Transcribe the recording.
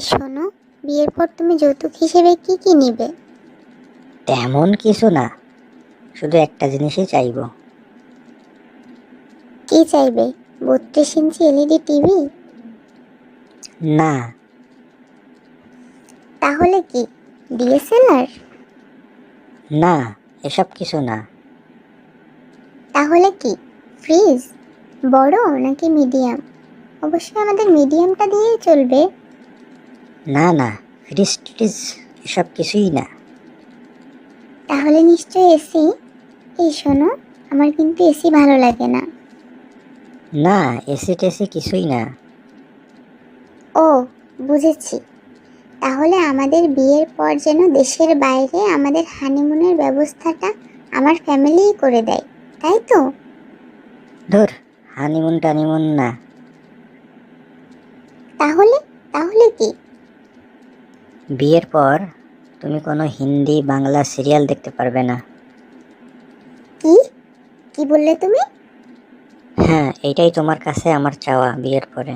শোনো বিয়ের পর তুমি যৌতুক হিসেবে কি কি নিবে? তেমন কিছু না শুধু একটা জিনিসই চাইব। কি চাইবে? বত্রিশ ইঞ্চি এলইডি টিভি? না। তাহলে কি ডিএসএলআর না এসব কিছু না। তাহলে কি ফ্রিজ? বড় নাকি মিডিয়াম? অবশ্যই আমাদের মিডিয়ামটা দিয়েই চলবে। না না ফ্রিজ ট্রিজ এসব কিছুই না। তাহলে নিশ্চয়ই এসি এই শোনো আমার কিন্তু এসি ভালো লাগে না। না এসি টেসি কিছুই না। ও বুঝেছি। তাহলে আমাদের বিয়ের পর যেন দেশের বাইরে আমাদের হানিমুনের ব্যবস্থাটা আমার ফ্যামিলিই করে দেয় তাই তো? ধর হানিমুন টানিমুন না। তাহলে তাহলে কি? বিয়ের পর তুমি কোনো হিন্দি বাংলা সিরিয়াল দেখতে পারবে না। কি? কি বললে তুমি? হ্যাঁ এটাই তোমার কাছে আমার চাওয়া বিয়ের পরে।